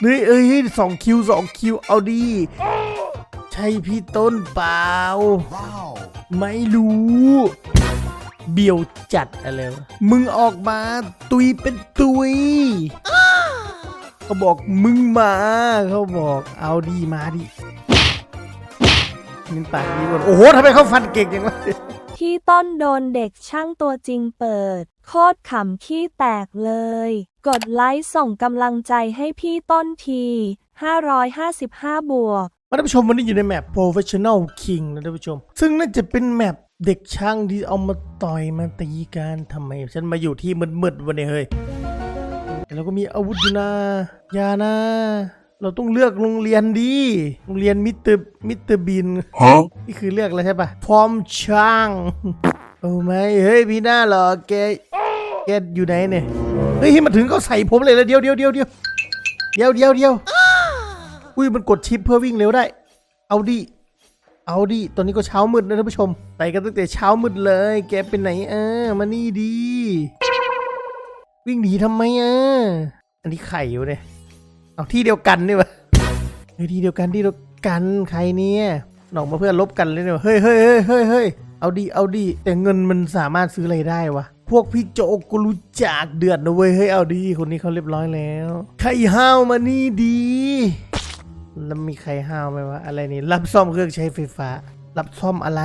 เฮ้ยเอ้ยสองคิวสองคิวเอาดีใช่พี่ต้นเปล่า Wow. ไม่รู้ เบียวจัดอะไรวะมึงออกมาตุยเป็นตุยเขาบอกมึงมาเขาบอกเอาดีมาดิมินปากดีกว่าโอ้โหทำไมเขาฟันเก่งจังวะ พี่ต้นโดนเด็กช่างตัวจริงเปิด โคตรขำขี้แตกเลย กดไลค์ส่งกำลังใจให้พี่ต้นที 555 บวกมาท่านผู้ชมวันนี้อยู่ในแมป Professional King นะท่านผู้ชม ซึ่งน่าจะเป็นแมปเด็กช่างที่เอามาต่อยมาตีกันทำไม ฉันมาอยู่ที่มืดๆวันนี้เฮ้ยแล้วก็มีอาวุธอยู่นะยานะ เราต้องเลือกโรงเรียนดีโรงเรียนมิสเตอร์มิสเตอร์บิน Huh? นี่คือเลือกแล้วใช่ปะฟอร์มช่างโอ้ไม่เฮ้ยพี่หน้าเหรอแกแกอยู่ไหนเนี่ยเฮ้ยมาถึงเขาใส่ผมเลยแล้วเดียวเดียวเดียวเดียวเดียวเดียวเดียวอุ้ยมันกดชิปเพื่อวิ่งเร็วได้ เอาดิเอาดิตอนนี้ก็เช้ามืดนะท่านผู้ชมไปกันตั้งแต่เช้ามืดเลย แกเป็นไหนเออมานี่ดี วิ่งหนีทำไมอะอันนี้ไข่อยู่เนี่ย เอาที่เดียวกันนี่วะเฮ้ยที่เดียวกันที่เดียวกันใครเนี่ยหนอกมาเพื่อนลบกันเลยเนี่ยเฮ้ยเฮ้ยเฮ้ยเฮ้ยเฮ้ยเอาดีเอาดีแต่เงินมันสามารถซื้ออะไรได้วะพวกพี่โจก็รู้จักเดือดนะเว้ยเฮ้ยเอาดีคนนี้เขาเรียบร้อยแล้วใครห้าวมานี่ดีแล้วมีใครห้าวไหมวะอะไรนี่รับซ่อมเครื่องใช้ไฟฟ้า รับซ่อมอะไร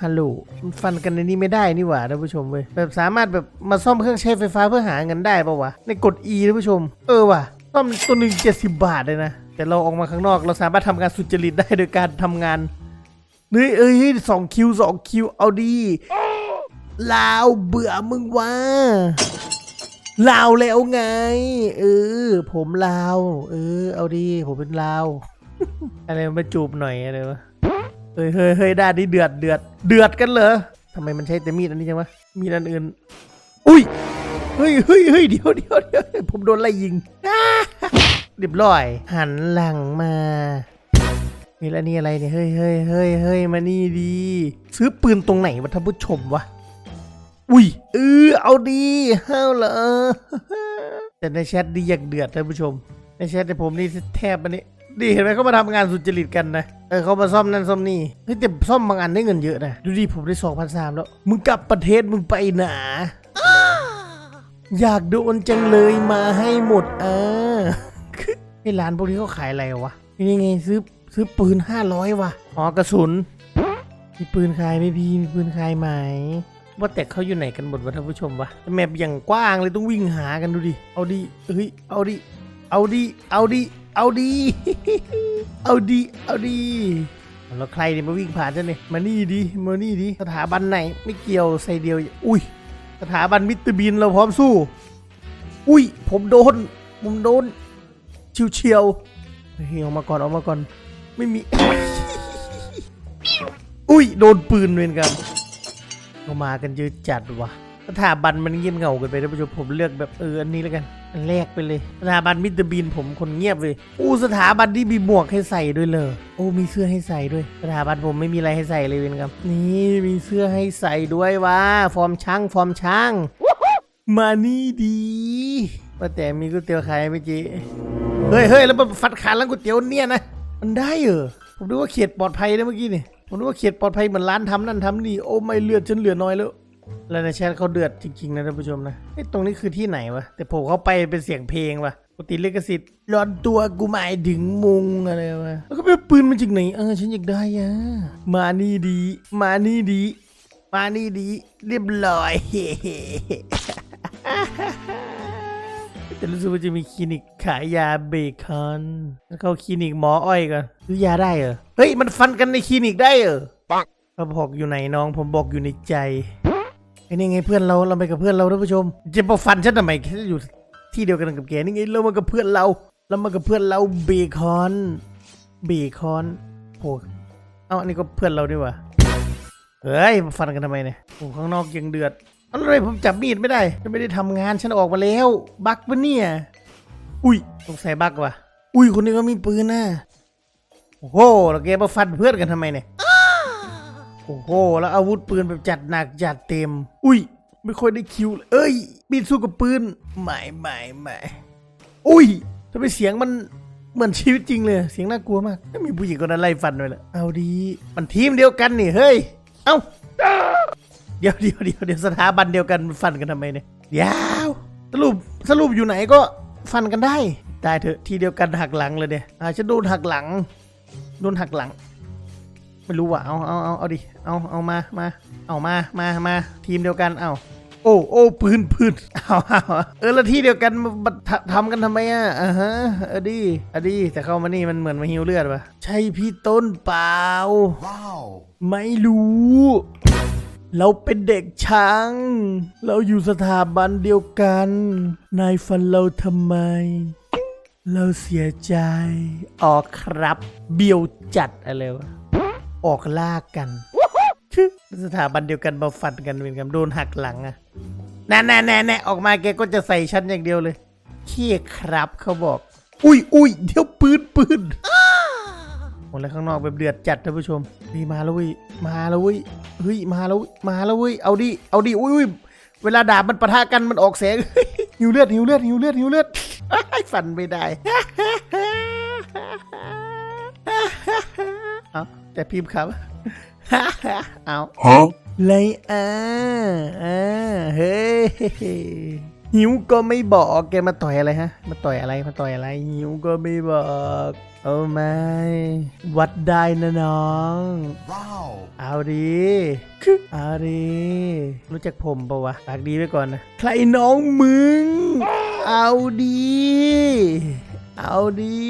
ฮัลโหลมันฟันกันในนี้ไม่ได้นี่หว่าท่านผู้ชมเว้ยแบบสามารถแบบมาซ่อมเครื่องใช้ไฟฟ้าเพื่อหาเงินได้ปะวะในกด E ท่านผู้ชม เออว่ะ ซ่อมตัวหนึ่งเจ็ดสิบบาทเลยนะ แต่เราออกมาข้างนอกเราสามารถทำงานสุจริตได้โดยการทำงานเฮ้ยเอ้ยสองคิวสองคิวเอาดีลาวเบื่อมึงวะลาวแล้วไง เออ ผมลาว เออ เอาดี ผมเป็นลาว อะไรมาจูบหน่อยอะไรวะเฮ้ยเฮ้ยเฮ้ยด้านนี้เดือดเดือดเดือดกันเหรอทำไมมันใช้แต่มีดอันนี้จังวะมีดอันอื่น อุ้ยเฮ้ยเฮ้ยเฮ้ยเดี๋ยวเดี๋ยวเดี๋ยวผมโดนไล่ยิงอ้า เรียบร้อย หันหลังมานี่แล้วนี่อะไรเนี่ยเฮ้ยเฮ้ยเฮ้ยเฮ้ยมานี่ดี ซื้อปืนตรงไหนวะท่านผู้ชมวะอุ้ยเออเอาดีห้าวเหรอแต่ในแชทดีอย่างเดือดท่านผู้ชม ในแชทแต่ผมนี่แทบอันนี้ดีเห็นไหมเขามาทำงานสุจริตกันนะเออเขามาซ่อมนั่นซ่อมนี่เฮ้ยแต่ซ่อมบางอันได้เงินเยอะนะดูดิผมได้สองพันสามแล้วมึงกลับประเทศมึงไปหนาอยากโดนจังเลยมาให้หมดอ่า ไอ้ร้านพวกนี้เขาขายอะไรวะนี่ไงซื้อซื้อปืนห้าร้อยวะอ๋อกระสุน มีปืนขายไหมพี่มีปืนขายไหมว่าแต่เขาอยู่ไหนกันหมดวะท่านผู้ชมวะแมปอย่างกว้างเลยต้องวิ่งหากันดูดิ เอาดิเฮ้ย เอาดิ เอาดิ เอาดิ เอาดิ เอาดิ เอาดิแล้วใครเนี่ยมาวิ่งผ่านฉันเนี่ยมานี่ดิ มานี่ดิ สถาบันไหนไม่เกี่ยวใส่เดียว อุ้ย สถาบันมิสเตอร์บินเราพร้อมสู้ อุ้ย ผมโดน ผมโดน เฉียวเฉียวๆเฮ้ยออกมาก่อนออกมาก่อน ไม่มี อุ้ยโดนปืนเวนกันเขามากันเยอะจัดวะสถาบันมันเงียบเหงากันไปท่านผู้ชมผมเลือกแบบเอออันนี้แล้วกัน อันแรกไปเลย สถาบันมิสเตอร์บีนผมคนเงียบเลยอู้สถาบันที่มีหมวกให้ใส่ด้วยเลยโอ้มีเสื้อให้ใส่ด้วย สถาบันผมไม่มีอะไรให้ใส่เลยเวนครับ นี่มีเสื้อให้ใส่ด้วยว่าฟอร์มช่างฟอร์มช่างมานี่ดีว่าแต่มีก๋วยเตี๋ยวขายไหมเจี เฮ้ยเฮ้ยแล้วมันฟัดขาร้านก๋วยเตี๋ยวเนี่ยนะ มันได้เหรอ ผมดูว่าเขตปลอดภัยนะเมื่อกี้นี่ ผมดูว่าเขตปลอดภัยเหมือนร้านทำนั่นทำนี่ โอ้ไม่เลือดฉันเหลือน้อยแล้ว แล้วในแชทเขาเดือดจริงๆนะท่านผู้ชมนะไอ้ตรงนี้คือที่ไหนวะ แต่ผมเข้าไปเป็นเสียงเพลงวะปกติลิขสิทธิ์ร้อนตัวกูหมายถึงมุงอะไรวะแล้วก็เป็นปืนมันจากไหน เออฉันอยากได้อะมานี่ดี มานี่ดี มานี่ดี เรียบร้อย แต่รู้สึกว่าจะมีคลินิกขายยาเบคอนแล้วเข้าคลินิกหมออ้อยก่อนซื้อยาได้เหรอ เฮ้ย มันฟันกันในคลินิกได้เหรอปังเขาบอกอยู่ไหนน้อง ผมบอกอยู่ในใจไอ้นี่ไงเพื่อนเราเราไปกับเพื่อนเราท่านผู้ชม จะมาฟันฉันทำไมแค่อยู่ที่เดียวกันกับแกนี่ไงเรามากับเพื่อนเราเรามากับเพื่อนเราเบคอนเบคอนโอ้เอ้าอันนี้ก็เพื่อนเราดีว่าเฮ้ยมาฟันกันทำไมเนี่ยโอ้ข้างนอกยังเดือด อะไรผมจับมีดไม่ได้ฉันไม่ได้ทำงานฉันออกมาแล้ว บักปะเนี่ย อุ้ยสงสัยบักว่ะ อุ้ยคนนี้ก็มีปืนนะโอ้โหแล้วแกมาฟันเพื่อนกันทำไมเนี่ยโอ้โหแล้วอาวุธปืนแบบจัดหนักจัดเต็ม อุ้ย ไม่ค่อยได้คิวเลยเอ้ยบีดสู้กับปืนไม่ไม่ไม่อุ้ยทำไมเสียงมันเหมือนชีวิตจริงเลย เสียงน่ากลัวมากแล้วมีผู้หญิงคนนั้นไล่ฟันไปเลยเอาดี มันทีมเดียวกันนี่เฮ้ย เอ้าเดี๋ยวเดี๋ยวเดี๋ยวเดี๋ยวสถาบันเดียวกันฟันกันทำไมเนี่ยยาวสรุปสรุปอยู่ไหนก็ฟันกันได้ได้เถอะทีเดียวกันหักหลังเลยเนี่ยอาจจะโดนหักหลังโดนหักหลัง ไม่รู้ว่ะเอาเอาเอาเอาดิเอาเอามามาเอามามามาทีมเดียวกันเอาโอ้โอ้ปืนปืนเอาเอาเออแล้วที่เดียวกันมาทำทำกันทำไมอะอ่าฮะเออดีอะดีแต่เข้ามานี่มันเหมือนมาฮิวเลือดปะใช่พี่ต้นเปล่า Wow. ไม่รู้ เราเป็นเด็กช้าง เราอยู่สถาบันเดียวกัน นายฟันเราทำไม เราเสียใจออกครับ เบียวจัดอะไรวะ ออกลากกันชึสถาบันเดียวกันมาฟันกันเป็นกันโดนหักหลังอะแน่แน่แน่แน่ออกมาแกก็จะใส่ชั้นอย่างเดียวเลยเขี้ยครับเขาบอก อุ้ยอุ้ยเดี๋ยวปืนปืน หมดแล้วข้างนอกแบบเดือดจัดท่านผู้ชมนี่มาแล้วเว้ยมาแล้วเว้ยเฮ้ยมาแล้วมาแล้วเว้ยเอาดิเอาดิอุ้ยอุ้ยเวลาดาบมันปะทะกันมันออกแสงหิวเลือดหิวเลือดหิวเลือดหิวเลือดฟันไม่ได้เอาแต่พิมพ์ครับเอา Huh? เลยอ่าอ่าเฮ้ย หิวก็ไม่บอกแกมาต่อยอะไรฮะ มาต่อยอะไรมาต่อยอะไร หิวก็ไม่บอกโอ้ไม่วัดได้นะน้อง Wow. เอาดีเอาดีรู้จักผมปะวะปากดีไว้ก่อนนะ ใครน้องมึง เอาดี เอาดี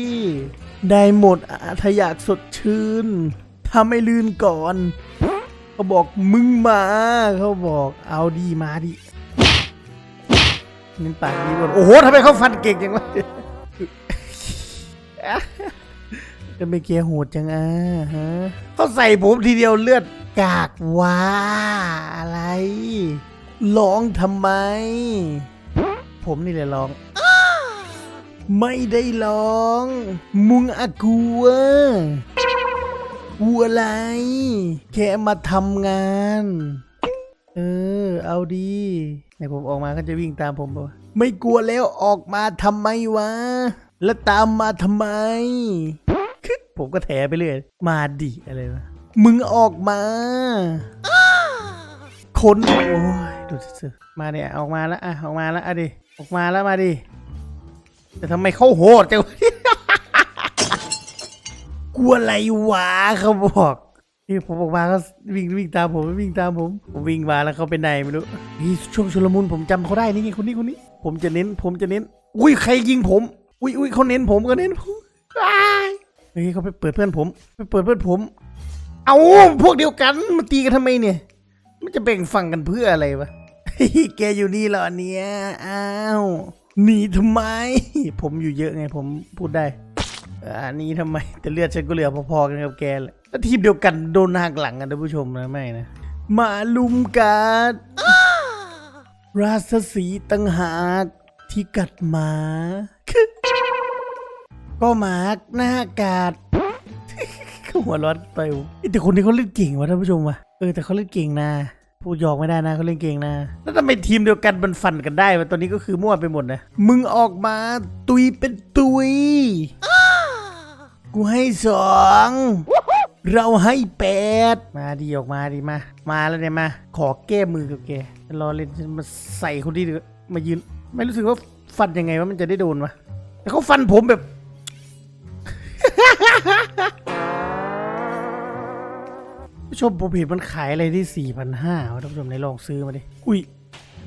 ได้หมดอาถ้าอยากสดชื่น ถ้าไม่ลื่นก่อน เขาบอกมึงมา เขาบอกเอาดีมาดิ นี่ปากดีก่อนโอ้โหทำไมเขาฟันเก่งจังวะจะไม่เกียร์โหดจังอะฮะเขาใส่ผมทีเดียวเลือดกากว่าอะไร ร้องทำไม ผมนี่แหละร้อง ไม่ได้ร้องมุงอากัวกัวอะไร แค่มาทำงาน เออ เอาดีไหนผมออกมาก็จะวิ่งตามผมปะไม่กลัวแล้วออกมาทำไมวะ แล้วตามมาทำไม ผมก็แถไปเรื่อยมาดิอะไรวะ มึงออกมาคนโอ้ยดูสิมาเนี่ยออกมาแล้วอะออกมาแล้วอะดิออกมาแล้วมาดิแต่ทำไมเขาโหดจังกลัวอะไรวะเขาบอก นี่ผมออกมาก็วิ่งวิ่งตามผมวิ่งตามผมผมวิ่งมาแล้วเขาเป็นไหนไม่รู้นี่ช่วงชุลมุนผมจำเขาได้นี่ไงคนนี้คนนี้ ผมจะเน้นผมจะเน้น อุ้ยใครยิงผม อุ้ยอุ้ยเขาเน้นผมก็เน้นผมอ้ายเฮ้ยเขาไปเปิดเพื่อนผมไปเปิดเพื่อนผม เอาพวกเดียวกันมาตีกันทำไมเนี่ย มันจะแบ่งฝั่งกันเพื่ออะไรวะแกอยู่นี่เหรอเนี่ยอ้าวหนีทำไม ผมอยู่เยอะไงผมพูดได้อ่าหนี่ทำไมแต่เลือดฉันก็เหลือพอๆกันกับแกแหละ ทีมเดียวกันโดนหักหลังกันท่านผู้ชมนะไม่นะมาลุมกัดราชสีตังหากที่กัดหมาก็หมาหน้ากาดเขาหัวร้อนไปวะเอ้ยแต่คนนี้เขาเล่นเก่งวะท่านผู้ชมวะเออแต่เขาเล่นเก่งนะพูดหยอกไม่ได้นะเขาเล่นเก่งนะ แล้วทำไมทีมเดียวกันมันฟันกันได้วะตอนนี้ก็คือมั่วไปหมดนะ มึงออกมาตุยเป็นตุย กูให้สอง เราให้แปดมาดีออกมาดีมา มาแล้วเนี่ยมา ขอแก้มือกับแกรอเล่นฉันมาใส่คนที่มายืน ไม่รู้สึกว่าฟันยังไงว่ามันจะได้โดนวะแต่เขาฟันผมแบบ ผู้ชมผมเห็นมันขายอะไรที่สี่พันห้าวะท่านผู้ชมไหนลองซื้อมาดิ อุ้ย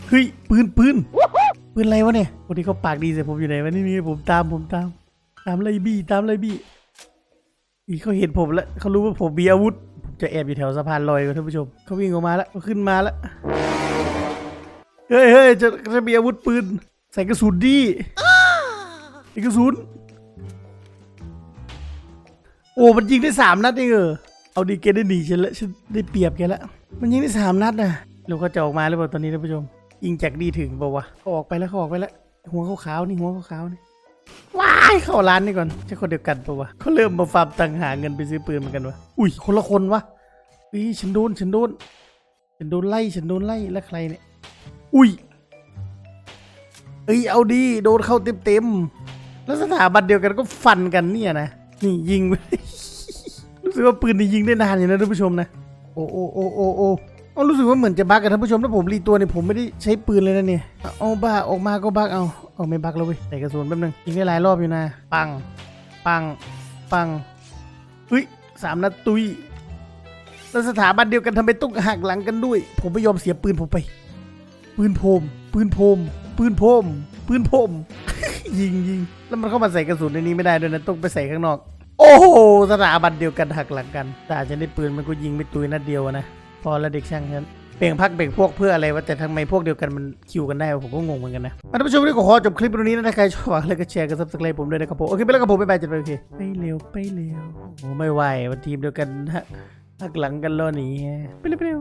เฮ้ย ปืนปืนปืนอะไรวะเนี่ยคนที่เขาปากดีใส่ผมอยู่ไหนวะนี่นี่ผมตามผมตาม ตามไล่บี้ตามไล่บี้ อีเขาเห็นผมแล้วเขารู้ว่าผมมีอาวุธผมจะแอบอยู่แถวสะพานลอยกับท่านผู้ชมเขาวิ่งออกมาแล้วเขาขึ้นมาแล้วเฮ้ยเฮ้ยจะจะมีอาวุธปืนใส่กระสุนดีใส่กระสุนโอ้มันยิงได้สามนัดเองเออเอาดีแกได้หนีฉันล้วฉันได้เปรียบแกล้วมันยิงได้สามนัดนะเราก็จะออกมาหรือเปล่าตอนนี้ท่านผู้ชมยิงจากดีถึงเปล่าวะเขาออกไปแล้วเขาออกไปแล้วหัวขาวๆนี่หัวขาวๆนี่ ว้ายเข้าร้านนี่ก่อนใช่คนเดียวกันปะวะเขาเริ่มมาฟาร์มตังหาเงินไปซื้อปืนเหมือนกันวะอุ้ยคนละคนวะอุ้ยฉันโดนฉันโดนฉันโดนไล่ฉันโดนไล่แล้วใครเนี่ยอุ้ยเอ้ยเอาดีโดนเข้าเต็มเต็มแล้วสถาบันเดียวกันก็ฟันกันเนี่ยนะนี่ยิงรู้สึกว่าปืนนี่ยิงได้นานอยู่นะท่านผู้ชมนะ โอ้โอ้โอ้โอ้ อ้เอารู้สึกว่าเหมือนจะบักกันท่านผู้ชมถ้าผมรีตัวเนี่ยผมไม่ได้ใช้ปืนเลยนะเนี่ยเอาบ้าออกมาก็บักเอาเอาไม่บักแล้วเว้ยใส่กระสุนแป๊บนึงยิงได้หลายรอบอยู่นะ ปัง ปัง ปังเฮ้ยสามนัดตุยแล้วสถาบันเดียวกันทำไมต้องหักหลังกันด้วย ผมไม่ยอมเสียปืนผมไป ปืนโพม ปืนโพม ปืนโพม ปืนโพม ยิงยิงแล้วมันเข้ามาใส่กระสุนในนี้ไม่ได้ด้วยนะต้องไปใส่ข้างนอก โอ้โหสถาบันเดียวกันหักหลังกันแต่จะได้ปืนมันก็ยิงไม่ตุยนัดเดียวนะ อแล้วเด็กช่างฉันเป่งพักเป่งพวกเพื่ออะไรวะแต่ทำไมพวกเดียวกันมันคิวกันได้ผมก็งงเหมือนกันนะท่านผู้ชมวันนี้ขอจบคลิปตรงนี้นะถ้าใครชอบฝากเลยก็แชร์กันซับสไครต์ผมด้วยนะครับผมโอเคไปแล้วครับผมไปไปจัดไปโอเคไปเร็วไปเร็วโอ้ไม่ไหววันทีมเดียวกันฮะหักหลังกันแล้วหนีไปเร็วไปเร็ว